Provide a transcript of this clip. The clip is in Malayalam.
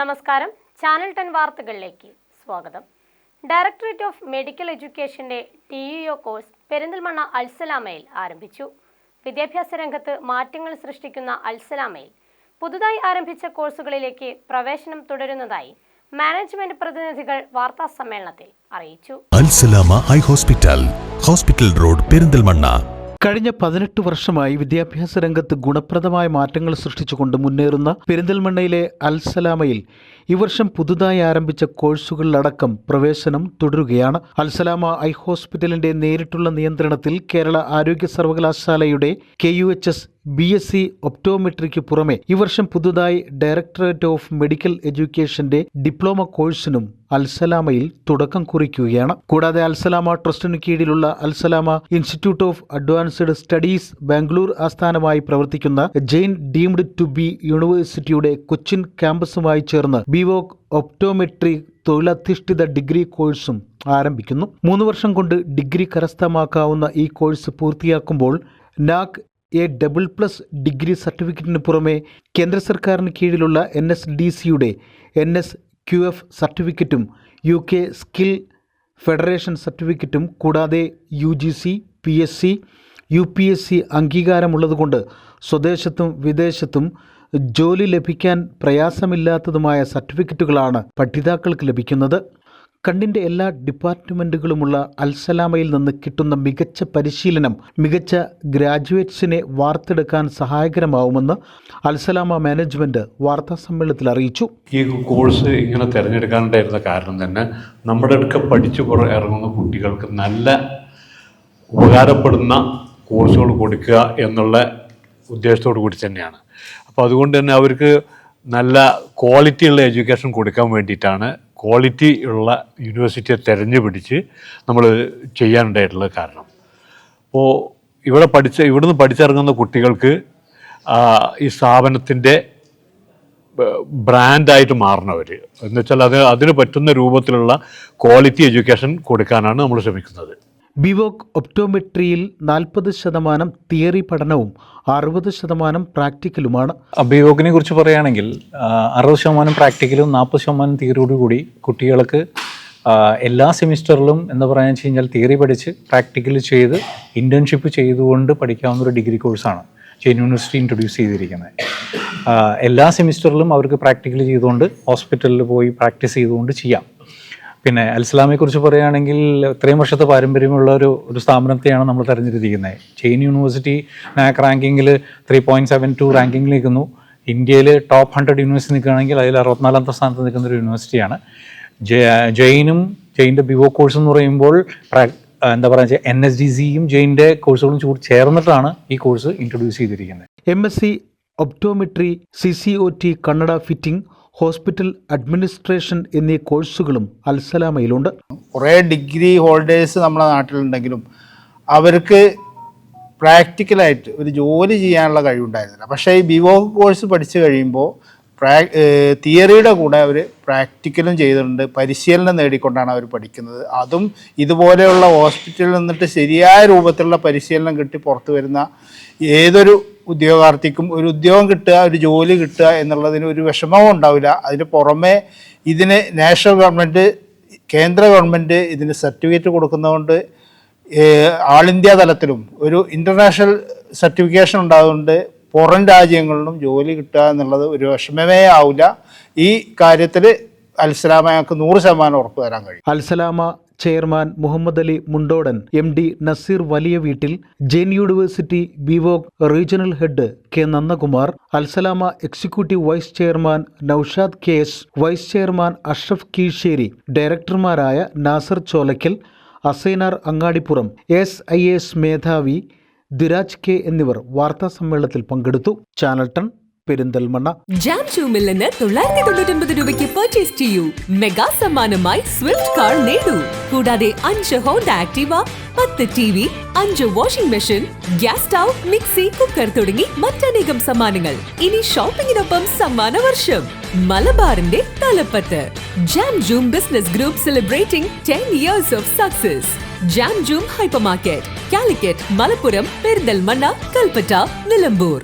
നമസ്കാരം. ചാനൽ ടെൻ വാർത്തകളിലേക്ക് സ്വാഗതം. ഡയറക്ടറേറ്റ് ഓഫ് മെഡിക്കൽ എഡ്യൂക്കേഷന്റെ ടി യു കോഴ്സ് പെരിന്തൽമണ്ണ അൽസലാമയിൽ ആരംഭിച്ചു. വിദ്യാഭ്യാസ രംഗത്ത് മാറ്റങ്ങൾ സൃഷ്ടിക്കുന്ന അൽസലാമയിൽ പുതുതായി ആരംഭിച്ച കോഴ്സുകളിലേക്ക് പ്രവേശനം തുടരുന്നതായി മാനേജ്മെന്റ് പ്രതിനിധികൾ വാർത്താ സമ്മേളനത്തിൽ അറിയിച്ചു. Alsalama eye hospital hospital road Perinthalmanna. കഴിഞ്ഞ പതിനെട്ട് വർഷമായി വിദ്യാഭ്യാസ രംഗത്ത് ഗുണപ്രദമായ മാറ്റങ്ങൾ സൃഷ്ടിച്ചുകൊണ്ട് മുന്നേറുന്ന പെരിന്തൽമണ്ണയിലെ അൽസലാമയിൽ ഈ വർഷം പുതുതായി ആരംഭിച്ച കോഴ്സുകളിലടക്കം പ്രവേശനം തുടരുകയാണ്. അൽസലാമ ഐ ഹോസ്പിറ്റലിന്റെ നേരിട്ടുള്ള നിയന്ത്രണത്തിൽ കേരള ആരോഗ്യ സർവകലാശാലയുടെ K U H S B S C optometric പുറമെ ഈ വർഷം പുതുതായി ഡയറക്ടറേറ്റ് ഓഫ് മെഡിക്കൽ എഡ്യൂക്കേഷന്റെ ഡിപ്ലോമ കോഴ്സിനും അൽസലാമയിൽ തുടക്കം കുറിക്കുകയാണ്. കൂടാതെ അൽസലാമ ട്രസ്റ്റിന് കീഴിലുള്ള Alsalama institute of advanced studies Bangalore ആസ്ഥാനമായി പ്രവർത്തിക്കുന്ന ജെയിൻ ഡീംഡ് ടു ബി യൂണിവേഴ്സിറ്റിയുടെ കൊച്ചിൻ ക്യാമ്പസുമായി ചേർന്ന് ബിവോക് ഒപ്റ്റോമെട്രി തൊഴിലധിഷ്ഠിത ഡിഗ്രി കോഴ്സും ആരംഭിക്കുന്നു. മൂന്ന് വർഷം കൊണ്ട് ഡിഗ്രി കരസ്ഥമാക്കാവുന്ന ഈ കോഴ്സ് പൂർത്തിയാക്കുമ്പോൾ NAAC A double plus degree സർട്ടിഫിക്കറ്റിന് പുറമെ കേന്ദ്ര സർക്കാരിന് കീഴിലുള്ള എൻ എസ് ഡി സിയുടെ എൻ എസ് ക്യു എഫ് സർട്ടിഫിക്കറ്റും യു കെ സ്കിൽ ഫെഡറേഷൻ സർട്ടിഫിക്കറ്റും കൂടാതെ U G C P S C U P S C അംഗീകാരമുള്ളതുകൊണ്ട് സ്വദേശത്തും വിദേശത്തും ജോലി ലഭിക്കാൻ പ്രയാസമില്ലാത്തതുമായ സർട്ടിഫിക്കറ്റുകളാണ് പഠിതാക്കൾക്ക് ലഭിക്കുന്നത്. കണ്ണിന്റെ എല്ലാ ഡിപ്പാർട്ട്മെന്റുകളുമുള്ള അൽസലാമയിൽ നിന്ന് കിട്ടുന്ന മികച്ച പരിശീലനം മികച്ച ഗ്രാജുവേറ്റ്സിനെ വാർത്തെടുക്കാൻ സഹായകരമാവുമെന്ന് അൽസലാമ മാനേജ്മെന്റ് വാർത്താസമ്മേളനത്തിൽ അറിയിച്ചു. ഈ കോഴ്സ് ഇങ്ങനെ തിരഞ്ഞെടുക്കാനുണ്ടായിരുന്ന കാരണം തന്നെ നമ്മുടെ അടുക്ക പഠിച്ചു ഇറങ്ങുന്ന കുട്ടികൾക്ക് നല്ല ഉപകാരപ്പെടുന്ന കോഴ്സുകൾ കൊടുക്കുക എന്നുള്ള ഉദ്ദേശത്തോടു കൂടി തന്നെയാണ്. അപ്പോൾ അതുകൊണ്ട് തന്നെ അവർക്ക് നല്ല ക്വാളിറ്റിയുള്ള എഡ്യൂക്കേഷൻ കൊടുക്കാൻ വേണ്ടിയിട്ടാണ് ക്വാളിറ്റി ഉള്ള യൂണിവേഴ്സിറ്റിയെ തിരഞ്ഞു പിടിച്ച് നമ്മൾ ചെയ്യാനുണ്ടായിട്ടുള്ള കാരണം. അപ്പോൾ ഇവിടെ പഠിച്ച ഇവിടുന്ന് പഠിച്ചിറങ്ങുന്ന കുട്ടികൾക്ക് ഈ സ്ഥാപനത്തിന്റെ ബ്രാൻഡായിട്ട് മാറണവർ എന്ന് വെച്ചാൽ അത് അതിന് പറ്റുന്ന രൂപത്തിലുള്ള ക്വാളിറ്റി എഡ്യൂക്കേഷൻ കൊടുക്കാനാണ് നമ്മൾ ശ്രമിക്കുന്നത്. ബിവോക് ഒപ്റ്റോമെട്രിയിൽ നാൽപ്പത് ശതമാനം തിയറി പഠനവും അറുപത് ശതമാനം പ്രാക്ടിക്കലുമാണ്. ബിവോക്കിനെ കുറിച്ച് പറയുകയാണെങ്കിൽ അറുപത് ശതമാനം പ്രാക്ടിക്കലും നാൽപ്പത് ശതമാനം തിയറിയോട് കൂടി കുട്ടികൾക്ക് എല്ലാ സെമിസ്റ്ററിലും എന്ന് പറയുക വെച്ച് കഴിഞ്ഞാൽ തിയറി പഠിച്ച് പ്രാക്ടിക്കൽ ചെയ്ത് ഇന്റേൺഷിപ്പ് ചെയ്തുകൊണ്ട് പഠിക്കാവുന്ന ഒരു ഡിഗ്രി കോഴ്സാണ് ജെയിൻ യൂണിവേഴ്സിറ്റി ഇൻട്രൊഡ്യൂസ് ചെയ്തിരിക്കുന്നത്. എല്ലാ സെമിസ്റ്ററിലും അവർക്ക് പ്രാക്ടിക്കൽ ചെയ്തുകൊണ്ട് ഹോസ്പിറ്റലിൽ പോയി പ്രാക്ടീസ് ചെയ്തുകൊണ്ട് ചെയ്യാം. പിന്നെ അൽസലാമയെ കുറിച്ച് പറയുകയാണെങ്കിൽ ഇത്രയും വർഷത്തെ പാരമ്പര്യമുള്ള ഒരു ഒരു സ്ഥാപനത്തെയാണ് നമ്മൾ തെരഞ്ഞെടുത്തിരിക്കുന്നത്. ചെയിൻ യൂണിവേഴ്സിറ്റി നാക് റാങ്കിങ്ങിൽ ത്രീ പോയിന്റ് സെവൻ ടു റാങ്കിങ്ങിൽ നിൽക്കുന്നു. ഇന്ത്യയിൽ ടോപ്പ് ഹൺഡ്രഡ് യൂണിവേഴ്സിറ്റി നിൽക്കുകയാണെങ്കിൽ അതിൽ അറുപത്തിനാലാമത്തെ സ്ഥാനത്ത് നിൽക്കുന്ന ഒരു യൂണിവേഴ്സിറ്റിയാണ് ജെയിനും ജെയിന്റെ ബിവോ കോഴ്സ് എന്ന് പറയുമ്പോൾ എന്താ പറയുക എൻ എസ് ഡി സിയും ജെയിന്റെ കോഴ്സുകളും ചൂട് ചേർന്നിട്ടാണ് ഈ കോഴ്സ് ഇൻട്രൊഡ്യൂസ് ചെയ്തിരിക്കുന്നത്. M S C optometry C C O T കണ്ണട ഫിറ്റിംഗ് ഹോസ്പിറ്റൽ അഡ്മിനിസ്ട്രേഷൻ എന്നീ കോഴ്സുകളും അൽസലാമയിലുണ്ട്. കുറേ ഡിഗ്രി ഹോൾഡേഴ്സ് നമ്മുടെ നാട്ടിലുണ്ടെങ്കിലും അവർക്ക് പ്രാക്ടിക്കലായിട്ട് ഒരു ജോലി ചെയ്യാനുള്ള കഴിവുണ്ടായിരുന്നില്ല. പക്ഷേ ഈ ബിവോ കോഴ്സ് പഠിച്ചു കഴിയുമ്പോൾ പ്രാ തിയറിയുടെ കൂടെ അവർ പ്രാക്ടിക്കലും ചെയ്തിട്ടുണ്ട്. പരിശീലനം നേടിക്കൊണ്ടാണ് അവർ പഠിക്കുന്നത്. അതും ഇതുപോലെയുള്ള ഹോസ്പിറ്റലിൽ നിന്നിട്ട് ശരിയായ രൂപത്തിലുള്ള പരിശീലനം കിട്ടി പുറത്തു വരുന്ന ഏതൊരു ഉദ്യോഗാർത്ഥിക്കും ഒരു ഉദ്യോഗം കിട്ടുക ഒരു ജോലി കിട്ടുക എന്നുള്ളതിന് ഒരു വിഷമവും ഉണ്ടാവില്ല. അതിന് പുറമേ ഇതിന് നാഷണൽ ഗവൺമെന്റ് കേന്ദ്ര ഗവൺമെന്റ് ഇതിന് സർട്ടിഫിക്കറ്റ് കൊടുക്കുന്നതുകൊണ്ട് ആൾ ഇന്ത്യ തലത്തിലും ഒരു ഇന്റർനാഷണൽ സർട്ടിഫിക്കേഷൻ ഉണ്ടാകുന്നുണ്ട് പുറം രാജ്യങ്ങളിലും ജോലി കിട്ടുക എന്നുള്ളത് ഒരു വിഷമമേ ആവില്ല. ഈ കാര്യത്തിൽ അൽസലാമ ഞങ്ങൾക്ക് നൂറ് ശതമാനം ഉറപ്പ് തരാൻ കഴിയും. Alsalama chairman Muhammad Ali Mundodan M D Naseer Valiya Veettil Jain university B Voc regional head K Nandakumar Alsalama executive vice chairman Naushad K S vice chairman Ashraf Keezhisseri ഡയറക്ടർമാരായ Nasar Cholakkal Asainar Angadippuram S I S മേധാവി ദിരാജ് കെ എന്നിവർ വാർത്താ സമ്മേളനത്തിൽ പങ്കെടുത്തു. Channel ton Perinthalmanna. ജാം ഷൂമിൽ നിന്ന് തൊള്ളായിരത്തി തൊണ്ണൂറ്റി രൂപയ്ക്ക് പർച്ചേസ് ചെയ്യൂ. മെഗാ സമ്മാനമായി സ്വിഫ്റ്റ് കാർ നേടൂ. കൂടാതെ അഞ്ച് ഹോണ്ട ആക്ടീവ പത്ത് ടി വി അഞ്ച് washing machine gas stove mixie cooker തുടങ്ങി മറ്റനേകം സമ്മാനങ്ങൾ. ഇനി ഷോപ്പിംഗിനൊപ്പം സമ്മാന വർഷം. മലബാറിന്റെ തലപ്പത്ത്. Jam Joom business group celebrating ten years of success Jam Joom hyper market Calicut Malappuram Perinthalmanna Kalpetta Nilambur.